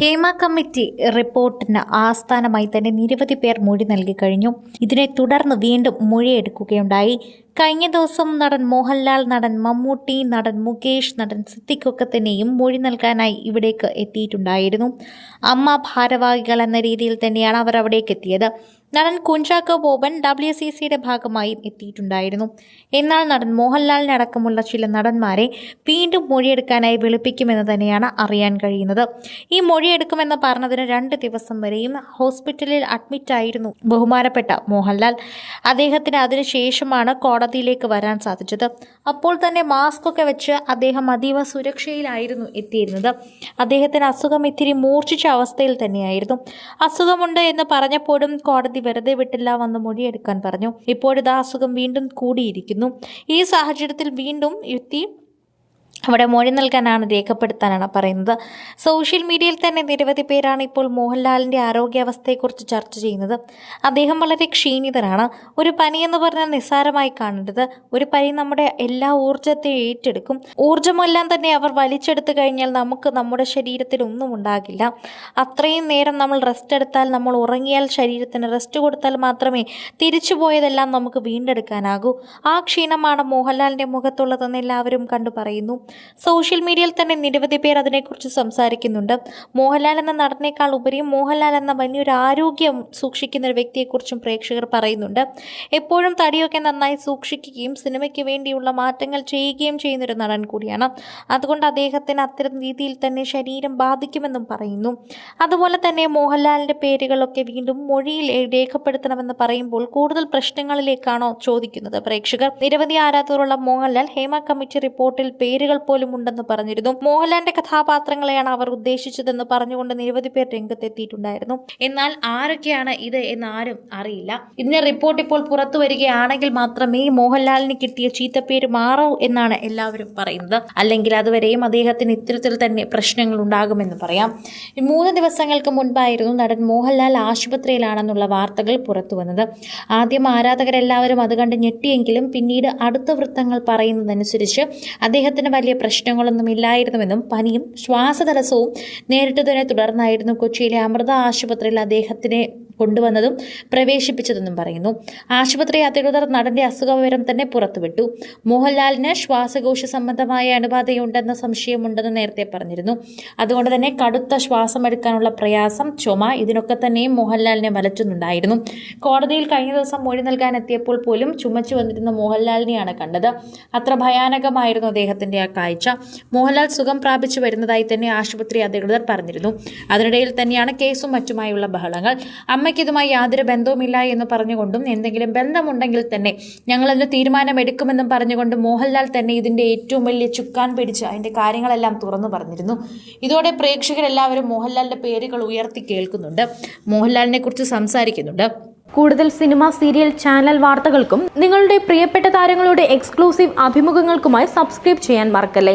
Hema committee റിപ്പോർട്ടിന് ആസ്ഥാനമായി തന്നെ നിരവധി പേർ മൊഴി നൽകി കഴിഞ്ഞു. ഇതിനെ തുടർന്ന് വീണ്ടും മൊഴിയെടുക്കുകയുണ്ടായി. കഴിഞ്ഞ ദിവസം നടൻ മോഹൻലാൽ നടൻ മമ്മൂട്ടി നടൻ മുകേഷ് നടൻ സിദ്ദിഖൊക്കെ തന്നെയും മൊഴി നൽകാനായി ഇവിടേക്ക് എത്തിയിട്ടുണ്ടായിരുന്നു. അമ്മ ഭാരവാഹികൾ എന്ന രീതിയിൽ തന്നെയാണ് അവർ അവിടേക്ക് എത്തിയത്. നടൻ കുഞ്ചാക്കോ ബോബൻ ഡബ്ല്യു സി സിയുടെ ഭാഗമായി എത്തിയിട്ടുണ്ടായിരുന്നു. എന്നാൽ നടൻ മോഹൻലാലിനടക്കമുള്ള ചില നടന്മാരെ വീണ്ടും മൊഴിയെടുക്കാനായി വിളിപ്പിക്കുമെന്ന് തന്നെയാണ് അറിയാൻ കഴിയുന്നത്. ഈ മൊഴിയെടുക്കുമെന്ന് പറഞ്ഞതിന് രണ്ട് ദിവസം വരെയും ഹോസ്പിറ്റലിൽ അഡ്മിറ്റായിരുന്നു ബഹുമാനപ്പെട്ട മോഹൻലാൽ. അദ്ദേഹത്തിന് അതിനുശേഷമാണ് കോടതിയിലേക്ക് വരാൻ സാധിച്ചത്. അപ്പോൾ തന്നെ മാസ്ക് ഒക്കെ വെച്ച് അദ്ദേഹം അതീവ സുരക്ഷയിലായിരുന്നു എത്തിയിരുന്നത്. അദ്ദേഹത്തിന് അസുഖം ഇത്തിരി മൂർച്ഛിച്ച അവസ്ഥയിൽ തന്നെയായിരുന്നു. അസുഖമുണ്ട് എന്ന് പറഞ്ഞപ്പോഴും കോടതി വെറുതെ വിട്ടില്ല വന്ന് മൊഴിയെടുക്കാൻ പറഞ്ഞു. ഇപ്പോഴിതാ അസുഖം വീണ്ടും കൂടിയിരിക്കുന്നു. ഈ സാഹചര്യത്തിൽ വീണ്ടും എത്തി അവിടെ മൊഴി നൽകാനാണ് രേഖപ്പെടുത്താനാണ് പറയുന്നത്. സോഷ്യൽ മീഡിയയിൽ തന്നെ നിരവധി പേരാണ് ഇപ്പോൾ മോഹൻലാലിന്റെ ആരോഗ്യാവസ്ഥയെക്കുറിച്ച് ചർച്ച ചെയ്യുന്നത്. അദ്ദേഹം വളരെ ക്ഷീണിതനാണ്. ഒരു പനി എന്ന് പറഞ്ഞാൽ നിസ്സാരമായി കാണേണ്ടത് ഒരു പനി നമ്മുടെ എല്ലാ ഊർജത്തെ ഏറ്റെടുക്കും. ഊർജമെല്ലാം തന്നെ അവർ വലിച്ചെടുത്തു കഴിഞ്ഞാൽ നമുക്ക് നമ്മുടെ ശരീരത്തിൽ ഒന്നും ഉണ്ടാകില്ല. അത്രയും നേരം നമ്മൾ റെസ്റ്റ് എടുത്താൽ നമ്മൾ ഉറങ്ങിയാൽ ശരീരത്തിന് റെസ്റ്റ് കൊടുത്താൽ മാത്രമേ തിരിച്ചു പോയതെല്ലാം നമുക്ക് വീണ്ടെടുക്കാനാകൂ. ആ ക്ഷീണമാണ് മോഹൻലാലിന്റെ മുഖത്തുള്ളതെന്ന് എല്ലാവരും കണ്ടു പറയുന്നു. സോഷ്യൽ മീഡിയയിൽ തന്നെ നിരവധി പേർ അതിനെക്കുറിച്ച് സംസാരിക്കുന്നുണ്ട്. മോഹൻലാൽ എന്ന നടനേക്കാൾ ഉപരി മോഹൻലാൽ എന്ന വലിയൊരു ആരോഗ്യം സൂക്ഷിക്കുന്ന ഒരു വ്യക്തിയെക്കുറിച്ചും പ്രേക്ഷകർ പറയുന്നുണ്ട്. എപ്പോഴും തടിയൊക്കെ നന്നായി സൂക്ഷിക്കുകയും സിനിമയ്ക്ക് വേണ്ടിയുള്ള മാറ്റങ്ങൾ ചെയ്യുകയും ചെയ്യുന്നൊരു നടൻ കൂടിയാണ്. അതുകൊണ്ട് അദ്ദേഹത്തിന് അത്തരം രീതിയിൽ തന്നെ ശരീരം ബാധിക്കുമെന്നും പറയുന്നു. അതുപോലെ തന്നെ മോഹൻലാലിന്റെ പേരുകളൊക്കെ വീണ്ടും മൊഴിയിൽ രേഖപ്പെടുത്തണമെന്ന് പറയുമ്പോൾ കൂടുതൽ പ്രശ്നങ്ങളിലേക്കാണോ ചോദിക്കുന്നത് പ്രേക്ഷകർ? നിരവധി ആരാധകരുള്ള മോഹൻലാൽ ഹേമ കമ്മിറ്റി റിപ്പോർട്ടിൽ പേരുകൾ പോലും ഉണ്ടെന്ന് പറഞ്ഞിരുന്നു. മോഹൻലാലിന്റെ കഥാപാത്രങ്ങളെയാണ് അവർ ഉദ്ദേശിച്ചതെന്ന് പറഞ്ഞുകൊണ്ട് നിരവധി പേർ രംഗത്തെത്തിയിട്ടുണ്ടായിരുന്നു. എന്നാൽ ആരൊക്കെയാണ് ഇത് എന്ന് ആരും അറിയില്ല. ഇതിന്റെ റിപ്പോർട്ട് ഇപ്പോൾ പുറത്തു വരികയാണെങ്കിൽ മാത്രമേ മോഹൻലാലിന് കിട്ടിയ ചീത്തപ്പേര് മാറൂ എന്നാണ് എല്ലാവരും പറയുന്നത്. അല്ലെങ്കിൽ അതുവരെയും അദ്ദേഹത്തിന് ഇത്തരത്തിൽ തന്നെ പ്രശ്നങ്ങൾ ഉണ്ടാകുമെന്ന് പറയാം. മൂന്ന് ദിവസങ്ങൾക്ക് മുൻപായിരുന്നു നടൻ മോഹൻലാൽ ആശുപത്രിയിലാണെന്നുള്ള വാർത്തകൾ പുറത്തു വന്നത്. ആദ്യം ആരാധകരെല്ലാവരും അത് കണ്ട് ഞെട്ടിയെങ്കിലും പിന്നീട് അടുത്ത വൃത്തങ്ങൾ പറയുന്നതനുസരിച്ച് അദ്ദേഹത്തിന് വലിയ പ്രശ്നങ്ങളൊന്നും ഇല്ലായിരുന്നുവെന്നും പനിയും ശ്വാസതടസ്സവും നേരിട്ടതിനെ തുടർന്നായിരുന്നു കൊച്ചിയിലെ അമൃത ആശുപത്രിയിൽ അദ്ദേഹത്തിനെ കൊണ്ടുവന്നതും പ്രവേശിപ്പിച്ചതെന്നും പറയുന്നു. ആശുപത്രി അധികൃതർ നടന്റെ അസുഖവിവരം തന്നെ പുറത്തുവിട്ടു. മോഹൻലാലിന് ശ്വാസകോശ സംബന്ധമായ അണുബാധയുണ്ടെന്ന സംശയമുണ്ടെന്ന് നേരത്തെ പറഞ്ഞിരുന്നു. അതുകൊണ്ട് തന്നെ കടുത്ത ശ്വാസം എടുക്കാനുള്ള പ്രയാസം ചുമ ഇതിനൊക്കെ തന്നെയും മോഹൻലാലിനെ വലച്ചുന്നുണ്ടായിരുന്നു കോടതിയിൽ കഴിഞ്ഞ ദിവസം മൊഴി നൽകാൻ എത്തിയപ്പോൾ പോലും ചുമച്ചു വന്നിരുന്ന മോഹൻലാലിനെയാണ് കണ്ടത്. അത്ര ഭയാനകമായിരുന്നു അദ്ദേഹത്തിന്റെ ആ കാഴ്ച. മോഹൻലാൽ സുഖം പ്രാപിച്ചു വരുന്നതായി തന്നെ ആശുപത്രി അധികൃതർ പറഞ്ഞിരുന്നു. അതിനിടയിൽ തന്നെയാണ് കേസും മറ്റുമായുള്ള ബഹളങ്ങൾ. അമ്മയ്ക്ക് ഇതുമായി യാതൊരു ബന്ധവുമില്ല എന്ന് പറഞ്ഞുകൊണ്ടും എന്തെങ്കിലും ബന്ധമുണ്ടെങ്കിൽ തന്നെ ഞങ്ങളതിന് തീരുമാനമെടുക്കുമെന്നും പറഞ്ഞുകൊണ്ട് മോഹൻലാൽ തന്നെ ഇതിന്റെ ഏറ്റവും വലിയ ചുക്കാൻ പിടിച്ച് അതിന്റെ കാര്യങ്ങളെല്ലാം തുറന്നു പറഞ്ഞിരുന്നു. ഇതോടെ പ്രേക്ഷകരെല്ലാവരും മോഹൻലാലിന്റെ പേരുകൾ ഉയർത്തി കേൾക്കുന്നുണ്ട്. മോഹൻലാലിനെ കുറിച്ച് സംസാരിക്കുന്നുണ്ട്. കൂടുതൽ സിനിമ സീരിയൽ ചാനൽ വാർത്തകൾക്കും നിങ്ങളുടെ പ്രിയപ്പെട്ട താരങ്ങളുടെ എക്സ്ക്ലൂസീവ് അഭിമുഖങ്ങൾക്കുമായി സബ്സ്ക്രൈബ് ചെയ്യാൻ മറക്കല്ലേ?